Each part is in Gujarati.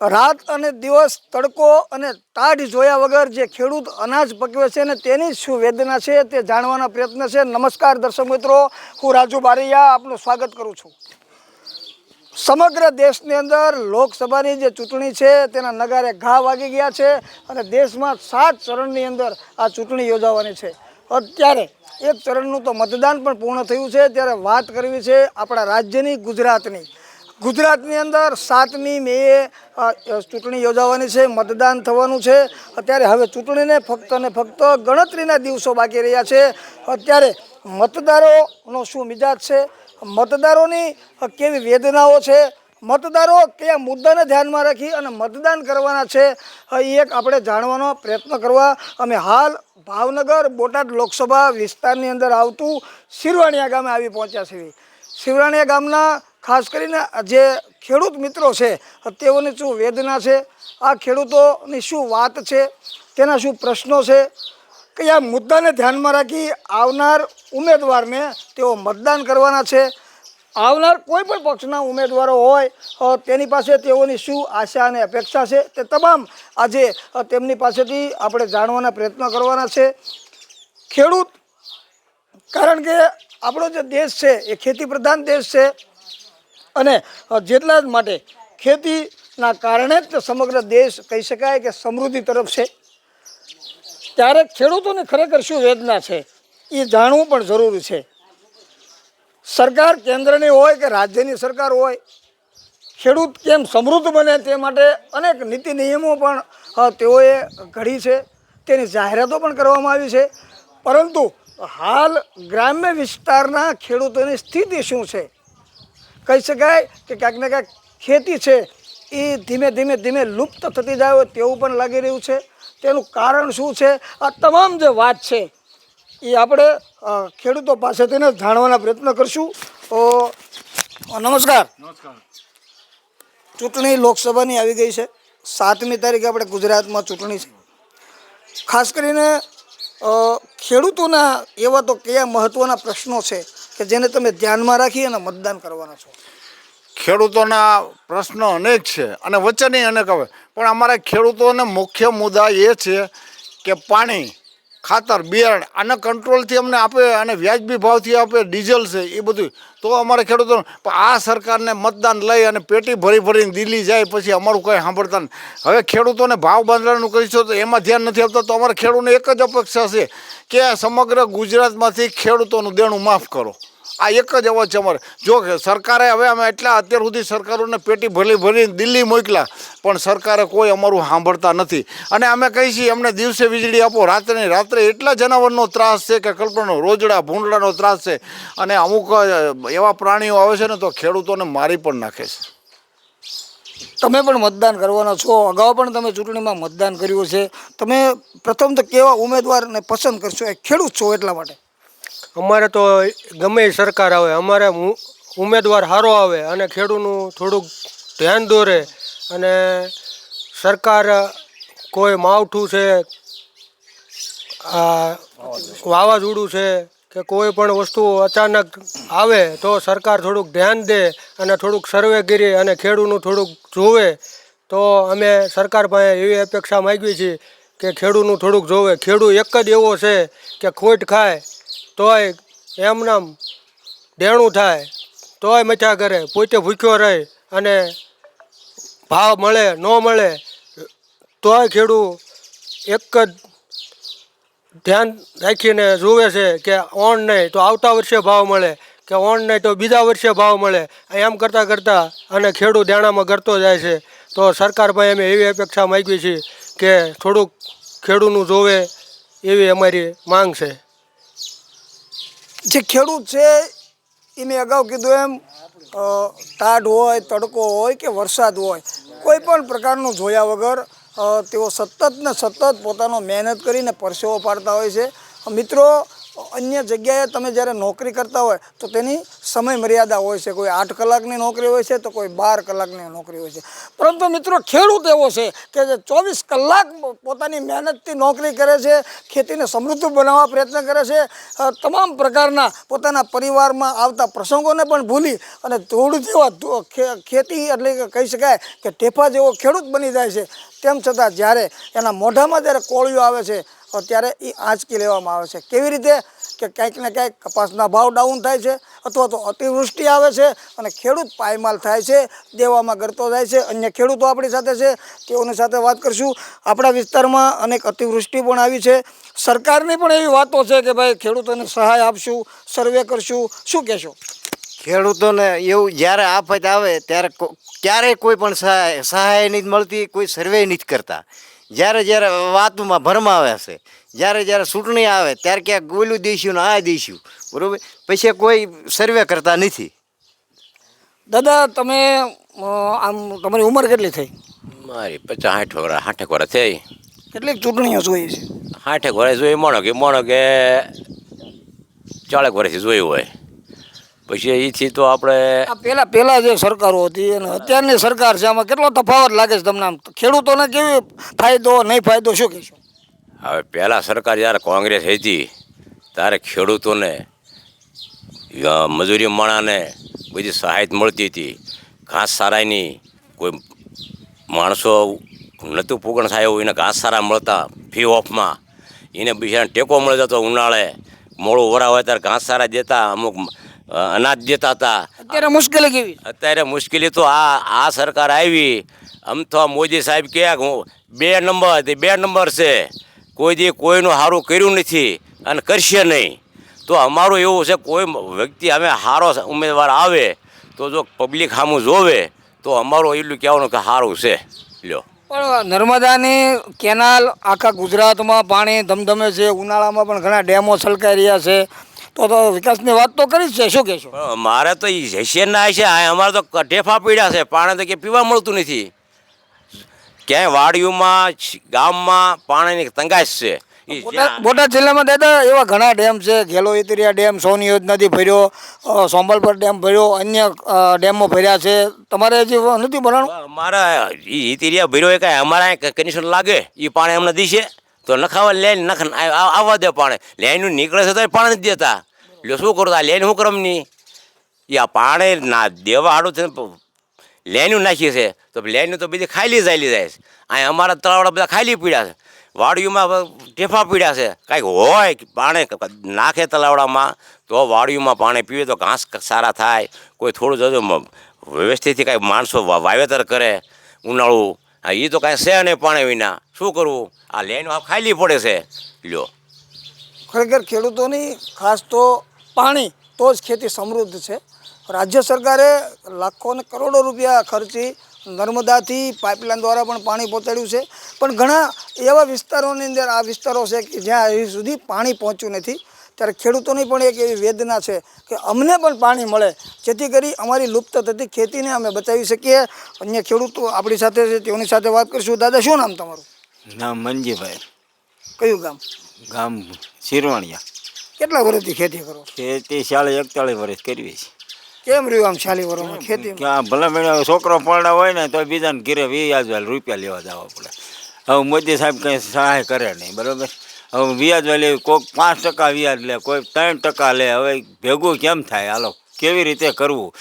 રાત અને દિવસ તડકો અને તાઢ જોયા વગર જે ખેડૂત અનાજ પકવે છે ને તેની શું વેદના છે તે જાણવાના પ્રયત્ન છે. નમસ્કાર દર્શક મિત્રો, હું રાજુ બારૈયા આપનું સ્વાગત કરું છું. સમગ્ર દેશની અંદર લોકસભાની જે ચૂંટણી છે તેના નગારે ઘા વાગી ગયા છે અને દેશમાં સાત ચરણની અંદર આ ચૂંટણી યોજાવાની છે. અત્યારે એક ચરણનું તો મતદાન પણ પૂર્ણ થયું છે. ત્યારે વાત કરવી છે આપણા રાજ્યની ગુજરાતની. ગુજરાતની અંદર સાતમી મેએ ચૂંટણી યોજાવાની છે, મતદાન થવાનું છે. અત્યારે હવે ચૂંટણીને ફક્ત અને ફક્ત ગણતરીના દિવસો બાકી રહ્યા છે. અત્યારે મતદારોનો શું મિજાજ છે? મતદારોની કેવી વેદનાઓ છે? મતદારો કયા મુદ્દાને ધ્યાનમાં રાખી અને મતદાન કરવાના છે? એ એક આપણે જાણવાનો પ્રયત્ન કરવા અમે હાલ ભાવનગર બોટાદ લોકસભા વિસ્તારની અંદર આવતું શિરવાણિયા ગામે આવી પહોંચ્યા છીએ. શિવરાણીયા ગામના ખાસ કરીને જે ખેડૂત મિત્રો છે, તેઓની શું વેદના છે, આ ખેડૂતોની શું વાત છે, તેના શું પ્રશ્નો છે કયા મુદ્દાને ધ્યાનમાં રાખી આવનાર ઉમેદવારને તેઓ મતદાન કરવાના છે. આવનાર કોઈ પણ પક્ષના ઉમેદવારો હોય તેની પાસે તેઓની શું આશા અને અપેક્ષા છે, તે તમામ આજે તેમની પાસેથી આપણે જાણવાના પ્રયત્ન કરવાના છે. ખેડૂત, કારણ કે આપણો જે દેશ છે, એ ખેતી પ્રધાન દેશ છે અને જેટલા જ માટે ખેતીના કારણે જ સમગ્ર દેશ કહી શકાય કે સમૃદ્ધિ તરફ છે. ત્યારે ખેડૂતોને ખરેખર શું વેદના છે? એ જાણવું પણ જરૂરી છે. સરકાર કેન્દ્રની હોય કે રાજ્યની સરકાર હોય, ખેડૂત કેમ સમૃદ્ધ બને તે માટે અનેક નીતિ નિયમો પણ તેઓએ ઘડી છે. તેની જાહેરાતો પણ કરવામાં આવી છે. પરંતુ હાલ ગ્રામ્ય વિસ્તારના ખેડૂતોની સ્થિતિ શું છે? કહી શકાય કે ક્યાંક ને ક્યાંક ખેતી છે એ ધીમે ધીમે ધીમે લુપ્ત થતી જાય હોય તેવું પણ લાગી રહ્યું છે. તેનું કારણ શું છે? આ તમામ જે વાત છે એ આપણે ખેડૂતો પાસેથી જાણવાના પ્રયત્ન કરશું. તો નમસ્કાર. નમસ્કાર. ચૂંટણી લોકસભાની આવી ગઈ છે. સાતમી તારીખે આપણે ગુજરાતમાં ચૂંટણી છે. ખાસ કરીને ખેડૂતોના એવા તો કયા મહત્ત્વના પ્રશ્નો છે? કે જેને તમે ધ્યાનમાં રાખી અને મતદાન કરવાના છો. ખેડૂતોના પ્રશ્નો અનેક છે અને વચનની અનેક આવે પણ અમારા ખેડૂતોને મુખ્ય મુદ્દા એ છે કે પાણી ખાતર, બિયારણ, આના કંટ્રોલથી અમને આપે અને વ્યાજબી ભાવથી આપે, ડીઝલ છે, એ બધું. તો અમારે ખેડૂતો આ સરકારને મતદાન લઈ અને પેટી ભરી ભરીને દિલ્હી જાય પછી અમારું કંઈ સાંભળતા નથી હવે ખેડૂતોને ભાવ બાંધવાનું કરીશું તો એમાં ધ્યાન નથી આપતા, તો અમારા ખેડૂતને એક જ અપેક્ષા છે કે સમગ્ર ગુજરાતમાંથી ખેડૂતોનું દેણું માફ કરો. આ એક જ અવાજ ચમર જો સરકારે હવે અમે એટલા અત્યાર સુધી સરકારોને પેટી ભરી ભરી દિલ્હી મોકલ્યા, પણ સરકારે કોઈ અમારું સાંભળતા નથી. અને અમે કહીએ છીએ, અમને દિવસે વીજળી આપો, રાત્રે રાત્રે એટલા જનાવરનો ત્રાસ છે કે કલ્પનાનો રોજડા ભૂંડડાનો ત્રાસ છે. અને અમુક એવા પ્રાણીઓ આવે છે ને, તો ખેડૂતોને મારી પણ નાખે છે. તમે પણ મતદાન કરવાના છો. અગાઉ પણ તમે ચૂંટણીમાં મતદાન કર્યું છે તમે પ્રથમ તો કેવા ઉમેદવારને પસંદ કરશો? એ ખેડૂત છો એટલા માટે. અમારે તો ગમે સરકાર આવે, અમારે ઉમેદવાર સારો આવે અને ખેડૂતનું થોડુંક ધ્યાન દોરે અને સરકાર કોઈ માવઠું છે વાવાઝોડું છે કે કોઈ પણ વસ્તુ અચાનક આવે તો સરકાર થોડુંક ધ્યાન દે અને થોડુંક સર્વે કરી અને ખેડૂતનું થોડુંક જોવે. તો અમે સરકાર પાસે એવી અપેક્ષા માગીએ છીએ કે ખેડૂતનું થોડુંક જોવે. ખેડૂત એક જ એવો છે કે ખોટ ખાય તોય એમનામ દેણું થાય, તોય મચા કરે, પોતે ભૂખ્યો રહે અને ભાવ મળે, ન મળે, તોય ખેડૂત એક જ ધ્યાન રાખીને જુએ છે કે ઓણ નહીં તો આવતા વર્ષે ભાવ મળે, કે ઓણ નહીં તો બીજા વર્ષે ભાવ મળે, એમ કરતાં કરતાં અને ખેડૂત દેણામાં કરતો જાય છે. તો સરકાર પાસે અમે એવી અપેક્ષા માગીએ છીએ કે થોડુંક ખેડૂતનું જોવે એવી અમારી માંગ છે. જે ખેડૂત છે એ મેં અગાઉ કીધું એમ ટાઢ હોય, તડકો હોય કે વરસાદ હોય, કોઈ પણ પ્રકારનું જોયા વગર તેઓ સતત ને સતત પોતાનો મહેનત કરીને પરસેવો પાડતા હોય છે. મિત્રો, અન્ય જગ્યાએ તમે જ્યારે નોકરી કરતા હોય, તો તેની સમય મર્યાદા હોય છે. કોઈ આઠ કલાકની નોકરી હોય છે, તો કોઈ બાર કલાકની નોકરી હોય છે. પરંતુ મિત્રો, ખેડૂત એવો છે કે જે ચોવીસ કલાક પોતાની મહેનતથી નોકરી કરે છે, ખેતીને સમૃદ્ધ બનાવવા પ્રયત્ન કરે છે. તમામ પ્રકારના પોતાના પરિવારમાં આવતા પ્રસંગોને પણ ભૂલી અને ધૂળ જેવા ખેતી એટલે કહી શકાય કે ટેફા જેવો ખેડૂત બની જાય છે. તેમ છતાં જ્યારે એના મોઢામાં જ્યારે કોળિયો આવે છે અ, ત્યારે એ આંચકી લેવામાં આવે છે. કેવી રીતે? કે ક્યાંક ને ક્યાંક કપાસના ભાવ ડાઉન થાય છે અથવા તો અતિવૃષ્ટિ આવે છે અને ખેડૂત પાયમાલ થાય છે દેવામાં ગરતો જાય છે. અન્ય ખેડૂતો આપણી સાથે છે તેઓની સાથે વાત કરીશું. આપણા વિસ્તારમાં અનેક અતિવૃષ્ટિ પણ આવી છે. સરકારની પણ એવી વાતો છે કે ભાઈ ખેડૂતોને સહાય આપશું સર્વે કરશું. શું કહેશો? ખેડૂતોને એવું જ્યારે આફત આવે ત્યારે ક્યારેય કોઈ પણ સહાય સહાય નથી મળતી કોઈ સર્વે નથી કરતા. જ્યારે જ્યારે વાતમાં ભરમાવે છે જ્યારે જ્યારે ચૂંટણી આવે ત્યારે ક્યાંક ગોલું દઈશું ને આ દઈશું બરાબર? પછી કોઈ સર્વે કરતા નથી. દાદા તમે આમ તમારી ઉંમર કેટલી થઈ? મારી પચાસ સાઠ વર્ષ સાઠેક વર્ષ થઈ. કેટલીક ચૂંટણીઓ જોઈએ છે? સાઠેક વર્ષ જોઈ મોણો કે મોણો કે ચાળેક વર્ષથી જોયું હોય. પછી એથી તો આપણે આ પેલા પહેલા જે સરકારો હતી અને અત્યારની સરકાર છે આમાં કેટલો તફાવત લાગે છે તમને આમ? ખેડૂતોને કેવી ફાયદો નહીં ફાયદો શું કહેશો? હવે પહેલાં સરકાર જ્યારે કોંગ્રેસ હતી ત્યારે ખેડૂતોને મજૂરી માણાને બધી સહાયત મળતી હતી. ઘાસ સારાયની કોઈ માણસો નહોતું પૂગણ થાય એવું એને ઘાસ સારા મળતા ફી ઓફમાં એને બિચારાને ટેકો મળી જતો ઉનાળે. મોડું વરા હોય ત્યારે ઘાસ સારા દેતા. અમુક અનાજ દેતા હતા. અત્યારે મુશ્કેલી કેવી અત્યારે મુશ્કેલી તો આ આ સરકાર આવી. આમ તો આ મોદી સાહેબ કે હું બે નંબર બે નંબર છે. કોઈ દી કોઈનું સારું કર્યું નથી અને કરશે નહીં. તો અમારું એવું છે કોઈ વ્યક્તિ અમે સારો ઉમેદવાર આવે તો જો પબ્લિક સામું જોવે તો અમારું એટલું કહેવાનું કે સારું છે. લ્યો. પણ નર્મદાની કેનાલ આખા ગુજરાતમાં પાણી ધમધમે છે ઉનાળામાં પણ ઘણા ડેમો છલકાઈ રહ્યા છે. તો તો વિકાસની વાત તો કરી છે શું કહેશો? મારે તો એ હશિયારના છે આ અમારે તો ઢેફા પીડ્યા છે પાણી તો કે પીવા મળતું નથી. ક્યાંય વાડીઓમાં ગામમાં પાણીની તંગાશ છે. બોટાદ જિલ્લામાં દાદા એવા ઘણા ડેમ છે ઘેલો ઇતરિયા ડેમ સોની નદી ભર્યો સોંબલપર ડેમ ભર્યો અન્ય ડેમો ભર્યા છે. તમારે હજી નથી ભરાણું? અમારા ઇતરિયા ભર્યો એ કાંઈ અમારા કન્ડિશન લાગે? એ પાણી અમને દીશે? તો નખાવા લે નખ આવવા દે પાણી. લેનું નીકળે છે તો પાણી નથી દેતા. લ્યો શું કરું આ લેન શું કરમ નહીં એ આ પાણી ના દેવા હાડું થઈને લેન્યું લેનું નાખીએ છે. તો લેન્યું તો બધી ખાલી જાયલી જાય છે. અહીં અમારા તળાવડા બધા ખાલી પીડ્યા છે. વાડીઓમાં ટેફા પીડ્યા છે. કાંઈક હોય પાણી નાખે તલાવડામાં તો વાડીઓમાં પાણી પીવે તો ઘાસ સારા થાય. કોઈ થોડું જજો વ્યવસ્થિતથી કાંઈ માણસો વાવેતર કરે, ઉનાળું. હા એ તો કાંઈ છે નહીં પાણી વિના. શું કરવું? આ લેન ખાલી પડે છે. લ્યો. ખરેખર ખેડૂતોની ખાસ તો પાણી તો જ ખેતી સમૃદ્ધ છે. રાજ્ય સરકારે લાખો અને કરોડો રૂપિયા ખર્ચી નર્મદાથી પાઇપલાઇન દ્વારા પણ પાણી પહોંચાડ્યું છે. પણ ઘણા એવા વિસ્તારોની અંદર આ વિસ્તારો છે કે જ્યાં હજી સુધી પાણી પહોંચ્યું નથી ત્યારે ખેડૂતોની પણ એક એવી વેદના છે કે અમને પણ પાણી મળે જેથી કરી અમારી લુપ્ત થતી ખેતીને અમે બચાવી શકીએ. અન્ય ખેડૂતો આપણી સાથે છે તેઓની સાથે વાત કરીશું. દાદા શું નામ તમારું? નામ મંજીભાઈ. કયું ગામ? ગામ શિરવાણિયા. કેટલા વર્ષથી ખેતી કરો ખેતી ચાલીસ એકતાળીસ વર્ષ કરવી છે. કેમ રહ્યું આમ ચાલી વર્ષમાં ખેતી? ક્યાં ભલે મેળે છોકરો પરણા હોય ને તો બીજાને ઘીરે વ્યાજ વાલે રૂપિયા લેવા જવા પડે. હવે મોદી સાહેબ કંઈ સહાય કરે નહીં બરાબર? હવે વ્યાજ વાલે કોઈક પાંચ ટકા વ્યાજ લે કોઈ ત્રણ ટકા લે હવે ભેગું કેમ થાય? હાલો કેવી રીતે કરવું?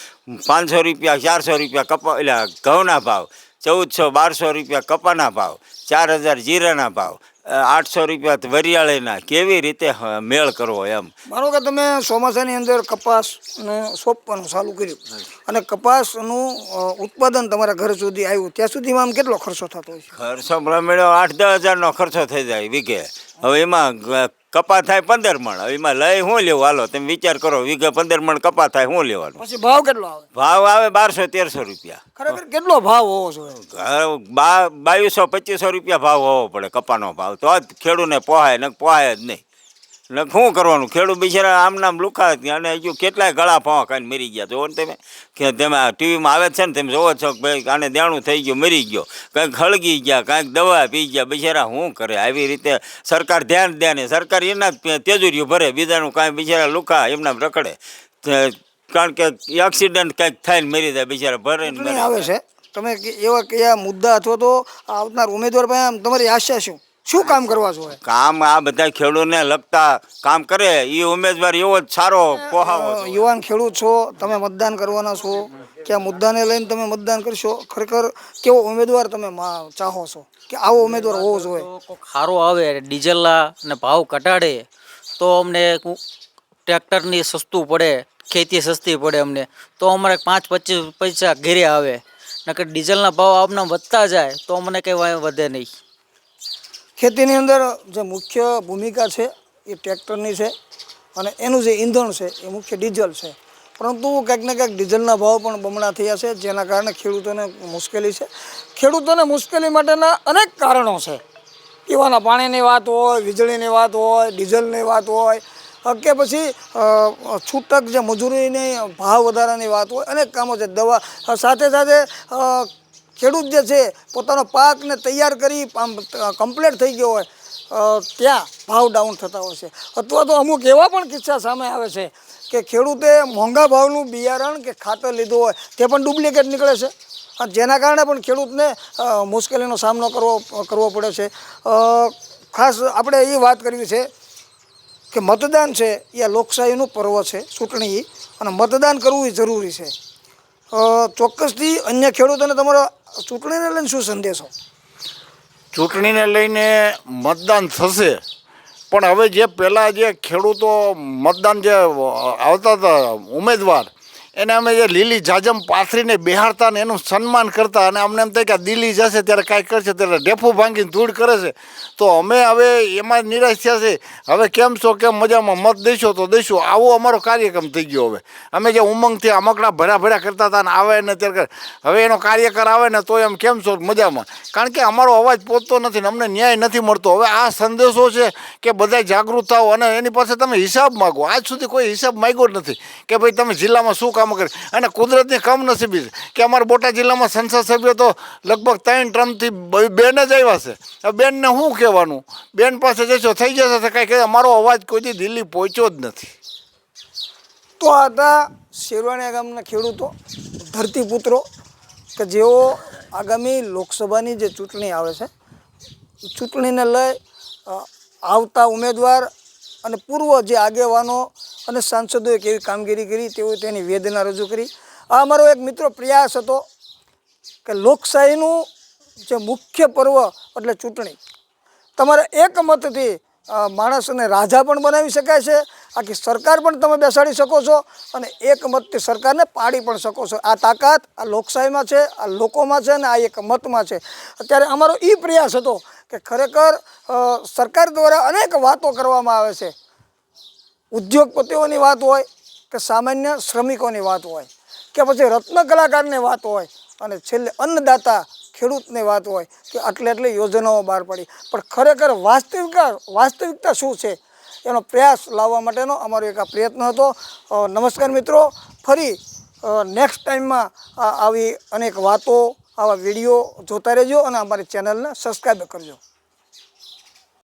પાંચસો રૂપિયા ચારસો રૂપિયા કપા એટલે ઘઉંના ભાવ. ચૌદસો બારસો રૂપિયા કપાના ભાવ ચાર હજાર જીરાના ભાવ આઠસો રૂપિયા વરિયાળીના. કેવી રીતે મેળ કરવો એમ? માનો કે તમે ચોમાસાની અંદર કપાસ ને સોંપવાનું ચાલુ કર્યું. અને કપાસનું ઉત્પાદન તમારા ઘર સુધી આવ્યું. ત્યાં સુધીમાં આમ કેટલો ખર્ચો થતો હોય ખર્ચો મળ્યો આઠ દસ હજારનો ખર્ચો થઈ જાય વીઘે. હવે એમાં કપા થાય પંદર મણ. હવે એમાં લઈ શું લેવું? હાલો તમે વિચાર કરો વીઘે પંદર મણ કપા થાય શું લેવાનું? પછી ભાવ કેટલો આવે? ભાવ આવે બારસો તેરસો રૂપિયા. ખરેખર કેટલો ભાવ હોવો જોઈએ? બાવીસો પચીસો રૂપિયા ભાવ હોવો પડે કપાનો ભાવ. તો જ ખેડૂને પોહાય ને પોહાય જ નહીં. ને શું કરવાનું? ખેડૂત બિચારા આમ નામ લુખા અને હજુ કેટલાય ગળા ભાવા ખાઈને મરી ગયા. જોવો ને તમે કે તમે ટીવીમાં આવે છે ને તમે જોવો છો કે ભાઈ આને દેણું થઈ ગયું મરી ગયો. કાંઈક હળગી ગયા કાંઈક દવા પી ગયા. બિચારા શું કરે? આવી રીતે સરકાર ધ્યાન દે ને સરકાર એના જ તેજુરીઓ ભરે. બીજાનું કાંઈ બિચારા લુખા એમના રખડે. કારણ કે એક્સિડન્ટ કાંઈક થાય ને મરી જાય બિચારા ભરે આવે છે. તમે એવા કયા મુદ્દા અથવા તો આવનાર ઉમેદવાર પાસે આમ તમારી આશા શું? શું કામ કરવા છો કામ આ બધા ખેડૂતને લગતા કામ કરે એ ઉમેદવાર એવો જ સારો પોહાવો યુવાન ખેડૂત છો તમે મતદાન કરવાના છો કે આ મુદ્દાને લઈને તમે મતદાન કરશો ખરેખર કેવો ઉમેદવાર તમે ચાહો છો? કે આવો ઉમેદવાર હોવો જોઈએ? સારો આવે ડીઝલના ને ભાવ ઘટાડે તો અમને ટ્રેક્ટરની સસ્તું પડે ખેતી સસ્તી પડે અમને તો અમારે પાંચ પચીસ પૈસા ઘેરે આવે. નકર ડીઝલના ભાવ આપને વધતા જાય તો અમને કંઈ વધે નહીં. ખેતીની અંદર જે મુખ્ય ભૂમિકા છે એ ટ્રેક્ટરની છે અને એનું જે ઈંધણ છે એ મુખ્ય ડીઝલ છે. પરંતુ ક્યાંક ને ક્યાંક ડીઝલના ભાવ પણ બમણા થયા છે, જેના કારણે ખેડૂતોને મુશ્કેલી છે. ખેડૂતોને મુશ્કેલી માટેના અનેક કારણો છે. પીવાના પાણીની વાત હોય, વીજળીની વાત હોય, ડીઝલની વાત હોય, કે પછી છૂટક જે મજૂરીની ભાવ વધારાની વાત હોય, અનેક કામો છે. દવા સાથે સાથે ખેડૂત જે છે, પોતાનો પાકને તૈયાર કરી કમ્પ્લીટ થઈ ગયો હોય ત્યાં ભાવ ડાઉન થતા હોય છે. અથવા તો અમુક એવા પણ કિસ્સા સામે આવે છે કે ખેડૂતે મોંઘા ભાવનું બિયારણ કે ખાતર લીધું હોય, તે પણ ડુપ્લિકેટ નીકળે છે. જેના કારણે પણ ખેડૂતને મુશ્કેલીનો સામનો કરવો કરવો પડે છે. ખાસ આપણે એ વાત કરવી છે કે મતદાન છે એ લોકશાહીનું પર્વ છે, ચૂંટણી. અને મતદાન કરવું એ જરૂરી છે. ચોક્કસથી અન્ય ખેડૂતોને તમારો ચૂંટણીને લઈને શું સંદેશો? ચૂંટણીને લઈને મતદાન થશે. પણ હવે જે પહેલાં જે ખેડૂતો મતદાન જે આવતા હતા, ઉમેદવાર એને અમે જે લીલી જાજમ પાથરીને બેહાડતા ને એનું સન્માન કરતા અને અમને એમ થાય કે આ દિલ્હી જશે ત્યારે કાંઈ કરશે, ત્યારે ડેફું ભાંગીને ધૂળ કરે છે. તો અમે હવે એમાં નિરાશ થયા છે. હવે કેમ છો, કેમ મજામાં? મત દઈશો તો દઈશું આવો અમારો કાર્યક્રમ થઈ ગયો હવે. અમે જે ઉમંગથી અમકડા ભર્યા ભર્યા કરતા હતા અને આવે ને ત્યારે હવે એનો કાર્યકર આવે ને તો એમ કેમ છો? મજામાં. કારણ કે અમારો અવાજ પહોંચતો નથી ને અમને ન્યાય નથી મળતો. હવે આ સંદેશો છે કે બધા જાગૃત થાઓ અને એની પાસે તમે હિસાબ માગો. આજ સુધી કોઈ હિસાબ માગ્યો જ નથી કે ભાઈ તમે જિલ્લામાં શું કામ કરી. અને કુદરતની કમનસીબી છે. કે અમારા બોટાદ જિલ્લામાં સંસદ સભ્યો તો લગભગ ત્રણ ટ્રમથી બેન જ આવ્યા છે. બેનને શું કહેવાનું? બેન પાસે જશો થઈ જશે કાંઈ કહે અમારો અવાજ કોઈથી દિલ્હી પહોંચ્યો જ નથી. તો આ હતા શેરવાણીયા ગામના ખેડૂતો, ધરતીપુત્રો, કે જેઓ આગામી લોકસભાની જે ચૂંટણી આવે છે ચૂંટણીને લઈ આવતા ઉમેદવાર અને પૂર્વ જે આગેવાનો અને સાંસદોએ કેવી કામગીરી કરી તેઓ તેની વેદના રજૂ કરી. આ અમારો એક મિત્રો પ્રયાસ હતો કે લોકશાહીનું જે મુખ્ય પર્વ એટલે ચૂંટણી, તમારા એક મતથી માણસને રાજા પણ બનાવી શકાય છે, આખી સરકાર પણ તમે બેસાડી શકો છો અને એક મતથી સરકારને પાડી પણ શકો છો. આ તાકાત આ લોકશાહીમાં છે, આ લોકોમાં છે અને આ એક મતમાં છે. અત્યારે અમારો એ પ્રયાસ હતો કે ખરેખર સરકાર દ્વારા અનેક વાતો કરવામાં આવે છે. ઉદ્યોગપતિઓની વાત હોય કે સામાન્ય શ્રમિકોની વાત હોય કે પછી રત્ન કલાકારની વાત હોય અને છેલ્લે અન્નદાતા ખેડૂતની વાત હોય કે આટલી આટલી યોજનાઓ બહાર પડી. પણ ખરેખર વાસ્તવિકતા વાસ્તવિકતા શું છે? એનો પ્રયાસ લાવવા માટેનો અમારો એક આ પ્રયત્ન હતો. નમસ્કાર મિત્રો. ફરી નેક્સ્ટ ટાઈમમાં આવી અનેક વાતો, આવા વીડિયો જોતા રહેજો અને અમારી ચેનલને સબસ્ક્રાઈબ કરજો.